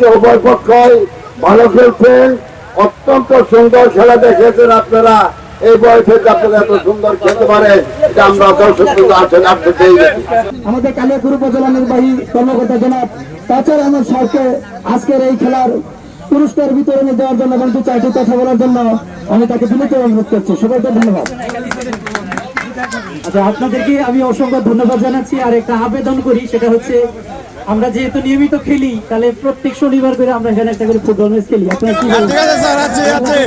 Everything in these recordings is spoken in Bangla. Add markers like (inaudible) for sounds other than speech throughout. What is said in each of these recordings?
আজকে উভয় পক্ষই ভালো খেলছেন অত্যন্ত সুন্দর খেলা দেখেছেন আপনারা। এই বয়সে আপনারা এত সুন্দর খেলতে এটা আমরা দর্শক আছেন আপনি আমাদের কালিয়াপুর উপজেলা নির্বাহী কর্মকর্তা জনাব তাছাড়া আমার সাথে আজকের এই খেলার পুরস্কার বিতরণে দেওয়ার জন্য এবং দু চারটি কথা বলার জন্য আমি তাকে বিনীত অনুরোধ করছি। সবাইকে ধন্যবাদ। আচ্ছা আপনাদেরকে আমি অসংখ্য ধন্যবাদ জানাচ্ছি। আর একটা আবেদন করি, সেটা হচ্ছে আমরা যেহেতু নিয়মিত খেলি তাহলে প্রত্যেক শনিবার করে আমরা এখানে একটা করে ফুটবল ম্যাচ খেলি। আপনারা কি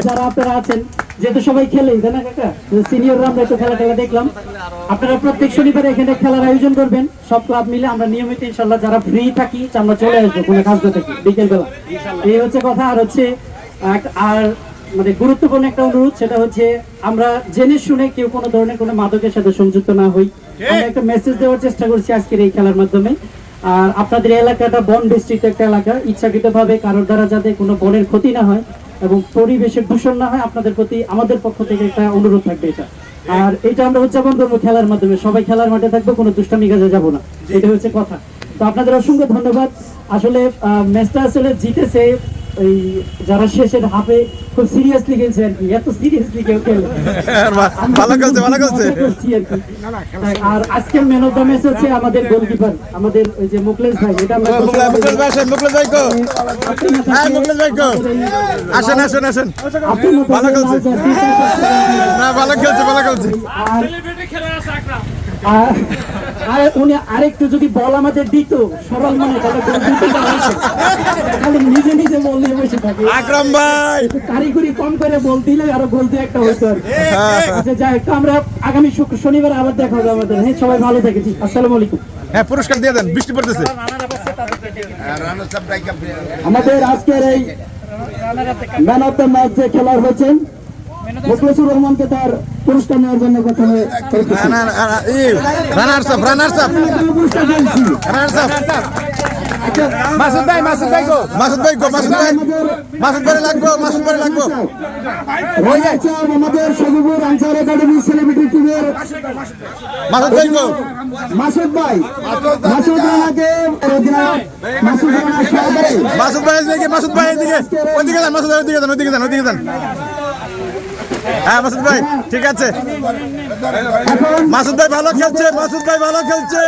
যারা আপনারা আছেন যেহেতু সবাই খেলে তাই না কাকা? সিনিয়ররা আমরা একটু খেলা টেলা দেখলাম। আপনারা প্রত্যেক শনিবার এখানে খেলার আয়োজন করবেন। সব ক্লাব মিলে আমরা নিয়মিত ইনশাল্লাহ যারা ফ্রি থাকি আমরা চলে আসব কোনো কাজ থেকে বিকেল বেলা এই হচ্ছে কথা আর হচ্ছে আর মানে গুরুত্বপূর্ণ একটা অনুরোধ সেটা হচ্ছে আমরা জেনে শুনে কেউ কোনো ধরনের কোনো মাদকের সাথে সংযুক্ত না হই। আমরা একটা মেসেজ দেওয়ার চেষ্টা করছি আজকের এই খেলার মাধ্যমে। আর আপনাদের এলাকাটা বন ডিস্ট্রিক্ট একটা এলাকা। ইচ্ছাকৃত ভাবে কারোর দ্বারা যাতে কোনো বনের ক্ষতি না হয় এবং পরিবেশের দূষণ না হয়, আপনাদের প্রতি আমাদের পক্ষ থেকে একটা অনুরোধ থাকবে এটা। আর এটা আমরা উদযাপন করব খেলার মাধ্যমে। সবাই খেলার মাঠে থাকব, কোনো দুষ্টামি কাজে যাব না। এটা হচ্ছে কথা। তো আপনাদের অসংখ্য ধন্যবাদ। আসলে ম্যাচটা আসলে জিতেছে এই যারা শেষের হাফে খুব সিরিয়াসলি খেলছে আর কি এত সিরিয়াসলি কেউ খেলে (laughs) ভালো খেলছে ভালো খেলছে আর। আজকে ম্যান অফ দ্য ম্যাচ হচ্ছে আমাদের গোলকিপার আমাদের ওই যে মুকলেশ ভাই এটা আমরা মুকলেশ ভাই আসেন মুকলেশ ভাই কো। না হ্যাঁ মুকলেশ ভাই কো। আসেন আসেন আসেন। ভালো খেলছে। না ভালো খেলছে ভালো খেলছে। আর আর- উনি আরেকটু যদি বল আমাদের দিত সরল মনে তাহলে। খালি নিজে নিজে বল নিয়ে বসে থাকে। আকরাম ভাই! কারিগরি কম করে বল দিলে আরও গোল দিয়ে একটা হইতো আর হ্যাঁ, আচ্ছা যাই হোক, আমরা আগামী শুক্র শনিবার আবার দেখা হবে আমাদের। হ্যাঁ সবাই ভালো থেকেছি আসসালামু আলাইকুম। হ্যাঁ পুরস্কার দিয়ে দেন বৃষ্টি পড়তেছে। আমাদের আজকের এই ম্যান অফ দ্য ম্যাচ যে খেলার হয়েছেন মুখলেসুর রহমানকে তার পুরস্কার নেওয়ার জন্য প্রথমে runners up runners up runners up Masud ভাই মাসুদ ভাই গো। মাসুদ ভাই গো মাসুদ ভাই। মাসুদ ভাই লাগবো মাসুদ ভাই লাগবো। আমাদের সবিবুর আনসার একাডেমি সেলিব্রিটি টিমের মাসুদ ভাই গো। মাসুদ ভাই। মাসুদ রানাকে মাসুদ রানা সহকারী। মাসুদ ভাই এদিকে মাসুদ ভাই এদিকে। ওইদিকে যান মাসুদ ভাই ওইদিকে যান ওইদিকে যান ওইদিকে যান। হ্যাঁ মাসুদ ভাই, ঠিক আছে। মাসুদ ভাই ভালো খেলছে, মাসুদ ভাই ভালো খেলছে।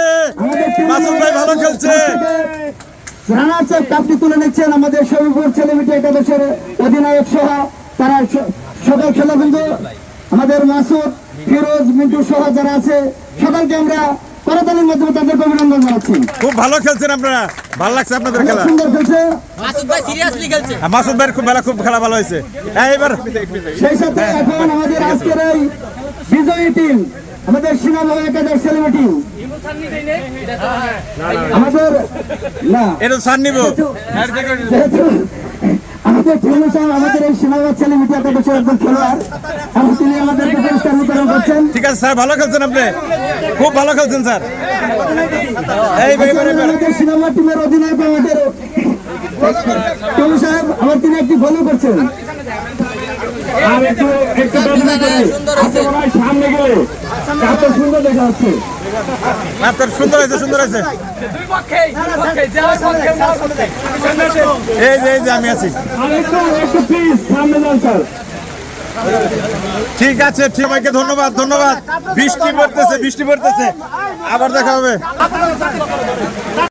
মাসুদ ভাই ভালো খেলছে। কাপটি তুলে নিচ্ছেন আমাদের সবিপুর সেলিব্রিটি একাদশের অধিনায়ক সহ। তারা সবাই খেলা কিন্তু আমাদের মাসুদ, ফিরোজ, মিন্টু সহ যারা আছে সকলকে আমরা করতালির মাধ্যমে তাদেরকে অভিনন্দন জানাচ্ছি। খুব ভালো খেলছেন আপনারা। ভালো লাগছে আপনাদের খেলা। সুন্দর খেলছে। মাসুদ ভাই সিরিয়াসলি খেলছে। মাসুদ ভাইয়ের খুব খেলা খুব খেলা ভালো হয়েছে। হ্যাঁ এবার সেই সাথে এখন আমাদের আজকের এই বিজয়ী টিম আমাদের সীমাভাবে একাদশ সেলিব্রিটি আমাদের না। এটা সার নিব। আমাদের টিমে আমাদের এই সেলিব্রিটি একাদশের একজন খেলোয়াড় তিনি ঠিক আছে স্যার ভালো খেলছেন আপনি? খুব ভালো খেলছেন স্যার। এই সিনেমা টিমের অধিনায়ক আমাদের। সাহেব আমার তিনি একটি গোলও করছেন। আর একটু একটু ব্যবধান করে। আপনি সামনে গেলে এত সুন্দর দেখা যাচ্ছে। আপনার সুন্দর হয়েছে সুন্দর হয়েছে। এই যে এই যে আমি আছি। একটু প্লিজ সামনে যান স্যার। ঠিক আছে ঠিক ধন্যবাদ ধন্যবাদ। বৃষ্টি পড়তেছে বৃষ্টি পড়তেছে। আবার দেখা হবে।